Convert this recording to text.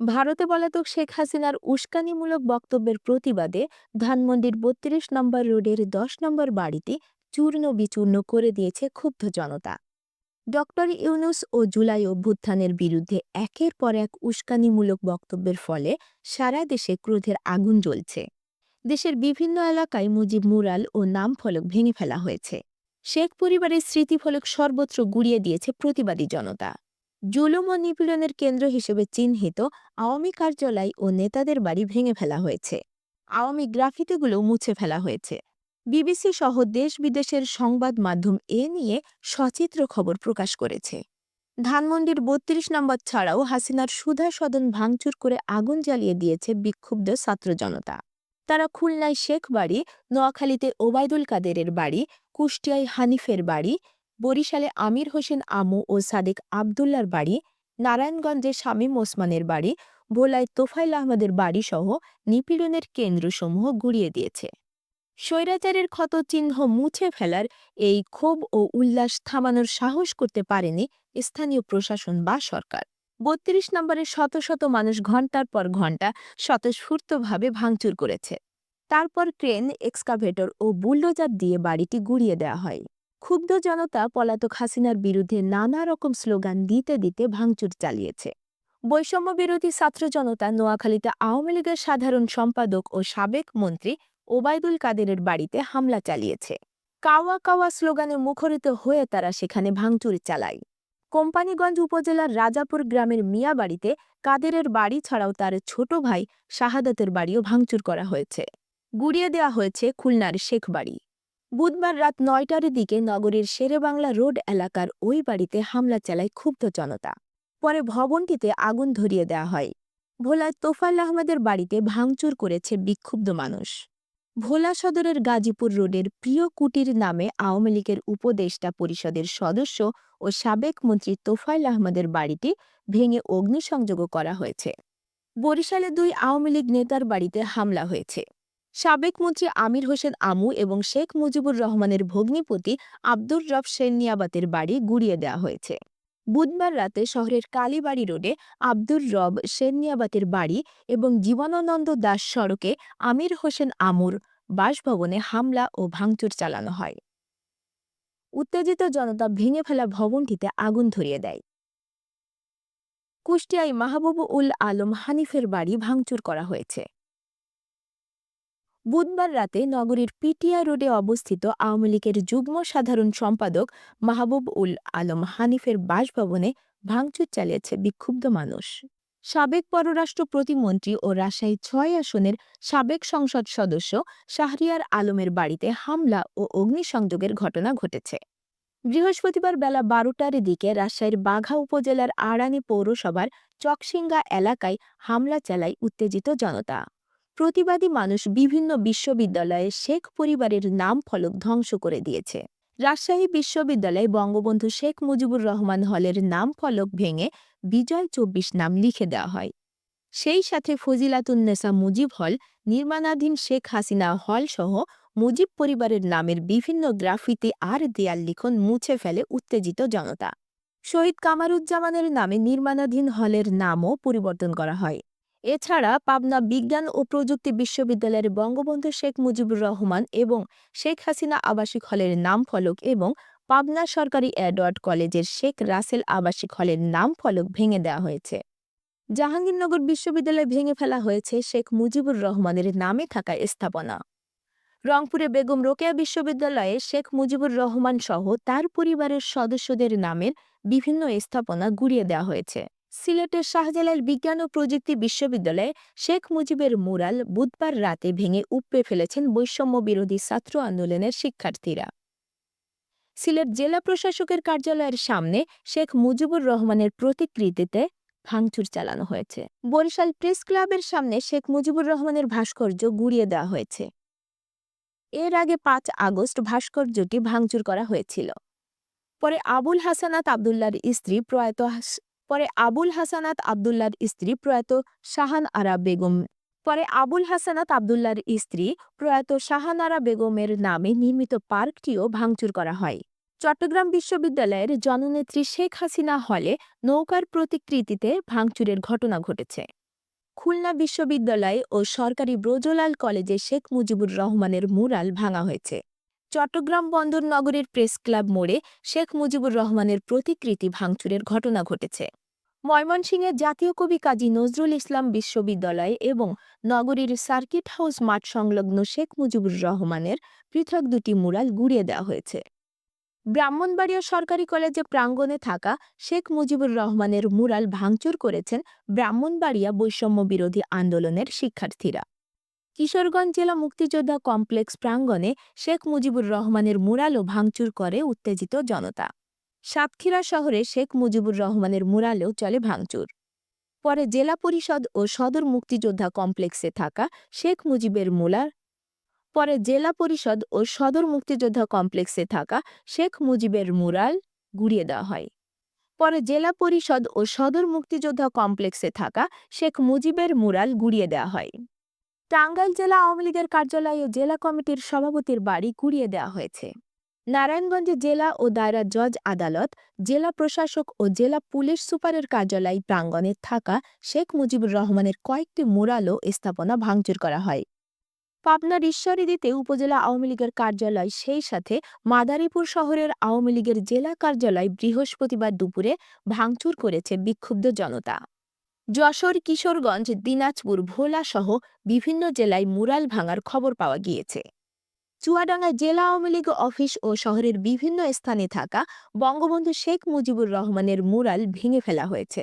ভারতে পলাতক শেখ হাসিনার উস্কানিমূলক বক্তব্যের প্রতিবাদে ধানমন্ডির বত্রিশ নম্বর রোডের দশ নম্বর বাড়িটি চূর্ণ বিচূর্ণ করে দিয়েছে ক্ষুব্ধ জনতা। ডক্টর ইউনুস ও জুলাই অভ্যুত্থানের বিরুদ্ধে একের পর এক উস্কানিমূলক বক্তব্যের ফলে সারা দেশে ক্রোধের আগুন জ্বলছে। দেশের বিভিন্ন এলাকায় মুজিব মুরাল ও নাম ফলক ভেঙে ফেলা হয়েছে। শেখ পরিবারের স্মৃতিফলক সর্বত্র গুড়িয়ে দিয়েছে প্রতিবাদী জনতা। জুলুম ও নিপীড়নের কেন্দ্র হিসেবে চিহ্নিত আওয়ামী কার্যালয় ও নেতাদের বাড়ি ভেঙে ফেলা হয়েছে। আওয়ামী গ্রাফিতিগুলো মুছে ফেলা হয়েছে। বিবিসি সহ দেশ বিদেশের সংবাদ মাধ্যম এ নিয়ে সচিত্র খবর প্রকাশ করেছে। ধানমন্ডির বত্রিশ নম্বর ছাড়াও হাসিনার সুধা সদন ভাঙচুর করে আগুন জ্বালিয়ে দিয়েছে বিক্ষুব্ধ ছাত্র জনতা। তারা খুলনায় শেখ বাড়ি নোয়াখালীতে ওবায়দুল কাদেরের বাড়ি, কুষ্টিয়ায় হানিফের বাড়ি বরিশালে আমির হোসেন আমু ও সাদেক আবদুল্লার বাড়ি নারায়ণগঞ্জে শামীম ওসমানের বাড়ি, ভোলায় তোফাইল আহমদের বাড়িসহ নিপীড়নের কেন্দ্রসমূহ গুড়িয়ে দিয়েছে। স্বৈরাচারের ক্ষত চিহ্ন মুছে ফেলার এই ক্ষোভ ও উল্লাস থামানোর সাহস করতে পারেনি স্থানীয় প্রশাসন বা সরকার। বত্রিশ নম্বরে শত শত মানুষ ঘণ্টার পর ঘণ্টা স্বতঃস্ফূর্তভাবে ভাঙচুর করেছে। তারপর ক্রেন, এক্সকাভেটর ও বুলডোজার দিয়ে বাড়িটি গুড়িয়ে দেওয়া হয়। ক্ষুব্ধ জনতা পলাতক হাসিনার বিরুদ্ধে নানা রকম স্লোগান দিতে দিতে ভাঙচুর চালিয়েছে। বৈষম্য বিরোধী ছাত্র জনতা নোয়াখালীতে আওয়ামী লীগের সাধারণ সম্পাদক ও সাবেক মন্ত্রী ওবায়দুল কাদেরের বাড়িতে হামলা চালিয়েছে। কাওয়া কাওয়া স্লোগানে মুখরিত হয়ে তারা সেখানে ভাঙচুর চালায়। কোম্পানিগঞ্জ উপজেলার রাজাপুর গ্রামের মিয়া বাড়িতে কাদেরের বাড়ি ছাড়াও তার ছোট ভাই শাহাদাতের বাড়িও ভাঙচুর করা হয়েছে। গুড়িয়ে দেওয়া হয়েছে খুলনার শেখ বাড়ি বুধবার রাত নয়টার দিকে নগরীর শেরেবাংলা রোড এলাকার ওই বাড়িতে হামলা চালায় ক্ষুব্ধ জনতা। পরে ভবনটিতে আগুন ধরিয়ে দেওয়া হয়। ভোলা তোফাল আহমেদের বাড়িতে ভাঙচুর করেছে বিক্ষুব্ধ মানুষ। ভোলা সদরের গাজীপুর রোডের প্রিয় কুটির নামে আওয়ামী লীগের উপদেষ্টা পরিষদের সদস্য ও সাবেক মন্ত্রী তোফাইল আহমদের বাড়িটি ভেঙে অগ্নিসংযোগও করা হয়েছে। বরিশালে দুই আওয়ামী লীগ নেতার বাড়িতে হামলা হয়েছে। সাবেক মন্ত্রী আমির হোসেন আমু এবং শেখ মুজিবুর রহমানের ভগ্নিপতি আব্দুর রব সেননিয়াবাতের বাড়ি গুড়িয়ে দেওয়া হয়েছে। বুধবার রাতে শহরের কালীবাড়ি রোডে আব্দুর রব সেননিয়াবাতের বাড়ি এবং জীবনানন্দ দাস সড়কে আমির হোসেন আমুর বাসভবনে হামলা ও ভাঙচুর চালানো হয়। উত্তেজিত জনতা ভেঙে ফেলা ভবনটিতে আগুন ধরিয়ে দেয়। কুষ্টিয়ায় মাহবুব উল আলম হানিফের বাড়ি ভাঙচুর করা হয়েছে। বুধবার রাতে নগরীর পিটিয়া রোডে অবস্থিত আওয়ামী লীগের যুগ্ম সাধারণ সম্পাদক মাহবুব উল আলম হানিফের বাসভবনে ভাঙচুর চালিয়েছে বিক্ষুব্ধ মানুষ। সাবেক পররাষ্ট্র প্রতিমন্ত্রী ও রাজশাহী ছয় আসনের সাবেক সংসদ সদস্য শাহরিয়ার আলমের বাড়িতে হামলা ও অগ্নিসংযোগের ঘটনা ঘটেছে। বৃহস্পতিবার বেলা বারোটার দিকে রাজশাহীর বাঘা উপজেলার আড়ানি পৌরসভার চকসিঙ্গা এলাকায় হামলা চালায় উত্তেজিত জনতা। প্রতিবাদী মানুষ বিভিন্ন বিশ্ববিদ্যালয়ে শেখ পরিবারের নাম ফলক ধ্বংস করে দিয়েছে। রাজশাহী বিশ্ববিদ্যালয়ে বঙ্গবন্ধু শেখ মুজিবুর রহমান হলের নাম ফলক ভেঙে বিজয় চব্বিশ নাম লিখে দেওয়া হয়। সেই সাথে ফজিলাতুন্নেসা মুজিব হল, নির্মাণাধীন শেখ হাসিনা হল সহ মুজিব পরিবারের নামের বিভিন্ন গ্রাফিতি আর দেয়াল লিখন মুছে ফেলে উত্তেজিত জনতা। শহীদ কামারুজ্জামানের নামে নির্মাণাধীন হলের নামও পরিবর্তন করা হয়। এছাড়া পাবনা বিজ্ঞান ও প্রযুক্তি বিশ্ববিদ্যালয়ের বঙ্গবন্ধু শেখ মুজিবুর রহমান এবং শেখ হাসিনা আবাসিক হলের নাম ফলক এবং পাবনা সরকারি অ্যাডওয়ার্ড কলেজের শেখ রাসেল আবাসিক হলের নাম ফলক ভেঙে দেওয়া হয়েছে। জাহাঙ্গীরনগর বিশ্ববিদ্যালয়ে ভেঙে ফেলা হয়েছে শেখ মুজিবুর রহমানের নামে থাকা স্থাপনা। রংপুরে বেগম রোকেয়া বিশ্ববিদ্যালয়ে শেখ মুজিবুর রহমান সহ তার পরিবারের সদস্যদের নামের বিভিন্ন স্থাপনা গুড়িয়ে দেওয়া হয়েছে। সিলেটের শাহজালাল বিজ্ঞান ও প্রযুক্তি বিশ্ববিদ্যালয়ে শেখ মুজিবের মুরাল বুধবার রাতে ভেঙে উপড়ে ফেলেছেন বৈষম্য বিরোধী ছাত্র আন্দোলনের শিক্ষার্থীরা। সিলেট জেলা প্রশাসকের কার্যালয়ের সামনে শেখ মুজিবুর রহমানের প্রতিকৃতিতে ভাঙচুর চালানো হয়েছে। বরিশাল প্রেস ক্লাবের সামনে শেখ মুজিবুর রহমানের ভাস্কর্য গুড়িয়ে দেওয়া হয়েছে। এর আগে পাঁচ আগস্ট ভাস্কর্যটি ভাঙচুর করা হয়েছিল। পরে আবুল হাসানাত আবদুল্লার স্ত্রী প্রয়াত পরে আবুল হাসানাত আবদুল্লার স্ত্রী প্রয়াত শাহান আরা বেগম, পরে আবুল হাসানাত আবদুল্লার স্ত্রী প্রয়াত শাহানারা বেগমের নামে নির্মিত পার্কটিও ভাঙচুর করা হয়। চট্টগ্রাম বিশ্ববিদ্যালয়ের জননেত্রী শেখ হাসিনা হলে নৌকার প্রতিকৃতিতে ভাঙচুরের ঘটনা ঘটেছে। খুলনা বিশ্ববিদ্যালয় ও সরকারি ব্রজলাল কলেজে শেখ মুজিবুর রহমানের মুরাল ভাঙা হয়েছে। চট্টগ্রাম বন্দর নগরের প্রেস ক্লাব মোড়ে শেখ মুজিবুর রহমানের প্রতিকৃতি ভাঙচুরের ঘটনা ঘটেছে। ময়মনসিংহে জাতীয় কবি কাজী নজরুল ইসলাম বিশ্ববিদ্যালয় এবং নগরীর সার্কিট হাউস মাঠ সংলগ্ন শেখ মুজিবুর রহমানের পৃথক দুটি মুরাল গুড়িয়ে দেওয়া হয়েছে। ব্রাহ্মণবাড়িয়া সরকারি কলেজে প্রাঙ্গণে থাকা শেখ মুজিবুর রহমানের মুরাল ভাঙচুর করেছেন ব্রাহ্মণবাড়িয়া বৈষম্য বিরোধী আন্দোলনের শিক্ষার্থীরা। কিশোরগঞ্জ জেলা মুক্তিযোদ্ধা কমপ্লেক্স প্রাঙ্গণে শেখ মুজিবুর রহমানের মুরালও ভাঙচুর করে উত্তেজিত জনতা। সাতক্ষীরা শহরে শেখ মুজিবুর রহমানের মুরালেও চলে ভাঙচুর। পরে জেলা পরিষদ ও সদর মুক্তিযোদ্ধা কমপ্লেক্সে থাকা শেখ মুজিবের মুলার পরে জেলা পরিষদ ও সদর মুক্তিযোদ্ধা কমপ্লেক্সে থাকা শেখ মুজিবের মুরাল গুড়িয়ে দেওয়া হয়। পরে জেলা পরিষদ ও সদর মুক্তিযোদ্ধা কমপ্লেক্সে থাকা শেখ মুজিবের মুরাল গুড়িয়ে দেওয়া হয়। টাঙ্গাইল জেলা আওয়ামী লীগের কার্যালয় ও জেলা কমিটির সভাপতির বাড়ি গুড়িয়ে দেওয়া হয়েছে। নারায়ণগঞ্জে জেলা ও দায়রা জজ আদালত, জেলা প্রশাসক ও জেলা পুলিশ সুপারের কার্যালয় প্রাঙ্গণে থাকা শেখ মুজিবুর রহমানের কয়েকটি মুরালও স্থাপনা ভাঙচুর করা হয়। পাবনার ঈশ্বরদীতে উপজেলা আওয়ামী লীগের কার্যালয় সেই সাথে মাদারীপুর শহরের আওয়ামী লীগের জেলা কার্যালয় বৃহস্পতিবার দুপুরে ভাঙচুর করেছে বিক্ষুব্ধ জনতা। যশোর, কিশোরগঞ্জ, দিনাজপুর, ভোলা সহ বিভিন্ন জেলায় মুরাল ভাঙার খবর পাওয়া গিয়েছে। চুয়াডাঙ্গা জেলা আওয়ামী লীগ অফিস ও শহরের বিভিন্ন স্থানে থাকা বঙ্গবন্ধু শেখ মুজিবুর রহমানের মুরাল ভেঙে ফেলা হয়েছে।